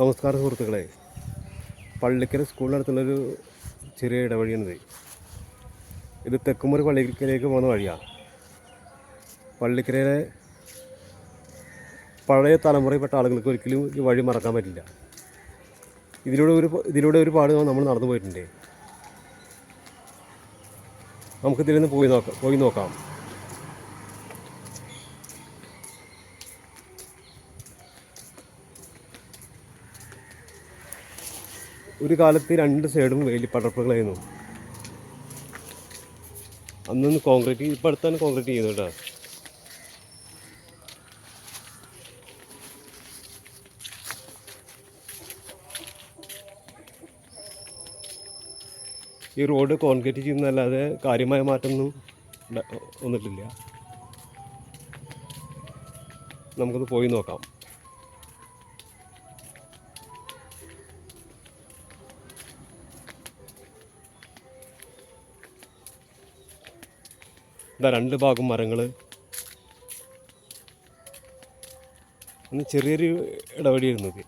നമസ്കാരം സുഹൃത്തുക്കളെ. പള്ളിക്കര സ്കൂളിനടുത്തുള്ളൊരു ചെറിയ ഇടവഴിയാണിത്. ഇത് തെക്കുമുറി പള്ളിക്കരയിലേക്ക് പോകുന്ന വഴിയാണ് പള്ളിക്കരയിലെ പഴയ തലമുറയിൽപ്പെട്ട ആളുകൾക്ക് ഒരിക്കലും ഈ വഴി മറക്കാൻ പറ്റില്ല. ഇതിലൂടെ ഒരു ഇതിലൂടെ ഒരുപാട് നമ്മൾ നടന്നു പോയിട്ടുണ്ട്. നമുക്കിതിൽ നിന്ന് പോയി നോക്കാം പോയി നോക്കാം. ഒരു കാലത്ത് രണ്ട് സൈഡും വേലിപ്പടർപ്പുകളായിരുന്നു അന്നൊന്ന് കോൺക്രീറ്റ് ഇപ്പം അടുത്താണ് കോൺക്രീറ്റ് ചെയ്യുന്നത് കേട്ടോ. ഈ റോഡ് കോൺക്രീറ്റ് ചെയ്യുന്നതല്ലാതെ കാര്യമായ മാറ്റമൊന്നും വന്നിട്ടില്ല. നമുക്കത് പോയി നോക്കാം. ഇതാ രണ്ട് ഭാഗം മരങ്ങൾ ചെറിയൊരു ഇടവഴിയായിരുന്നു ഇത്.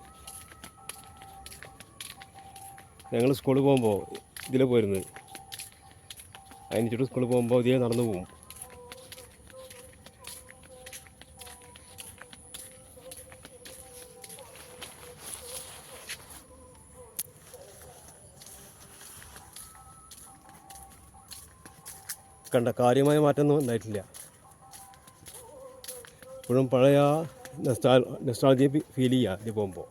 ഞങ്ങൾ സ്കൂളിൽ പോകുമ്പോൾ ഇതിലെ പോയിരുന്നത് അതിനിച്ചിട്ട് സ്കൂളിൽ പോകുമ്പോൾ ഇതിലെ നടന്നു പോകും. കണ്ട കാര്യമായ മാറ്റമൊന്നും ഉണ്ടായിട്ടില്ല. ഇപ്പോഴും പഴയ നെസ്റ്റാൾ നെസ്റ്റാളജി ഫീൽ ചെയ്യുക ഇത് പോകുമ്പോൾ.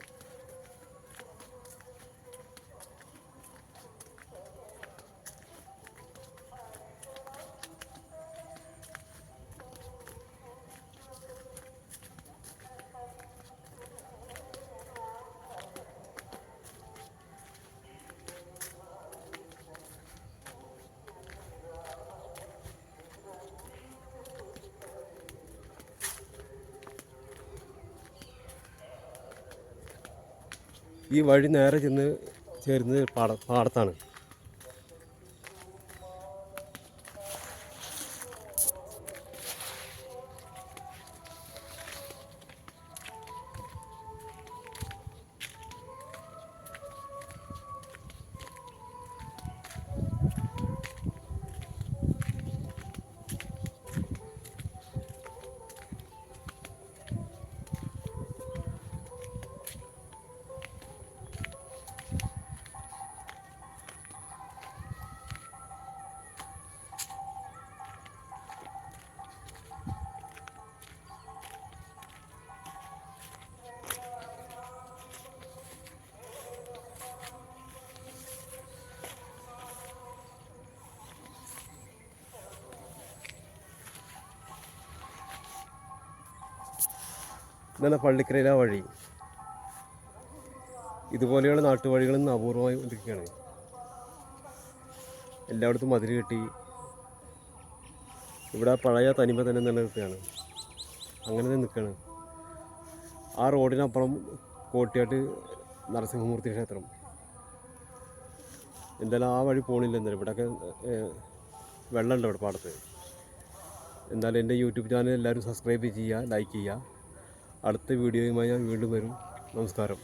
ഈ വഴി നേരെ ചെന്ന് ചേരുന്നത് പാട പാടത്താണ്. ഇതാണ് പള്ളിക്കരയിലെ വഴി. ഇതുപോലെയുള്ള നാട്ടുവഴികൾ ഇന്ന് അപൂർവമായി കൊണ്ടിരിക്കുകയാണ് എല്ലായിടത്തും മതിൽ കെട്ടി. ഇവിടെ പഴയ തനിമ തന്നെ നിലനിൽക്കുകയാണ്. അങ്ങനെ തന്നെ നിൽക്കുകയാണ്. ആ റോഡിനപ്പുറം കോട്ടിയാട്ട് നരസിംഹമൂർത്തി ക്ഷേത്രം. എന്തായാലും ആ വഴി പോണില്ല എന്തായാലും ഇവിടെയൊക്കെ വെള്ളമുണ്ട് ഇവിടെ പാടത്ത്. എന്തായാലും എന്റെ യൂട്യൂബ് ചാനൽ എല്ലാവരും സബ്സ്ക്രൈബ് ചെയ്യുക ലൈക്ക് ചെയ്യുക. അടുത്ത വീഡിയോയുമായി ഞാൻ വീണ്ടും വരും. നമസ്കാരം.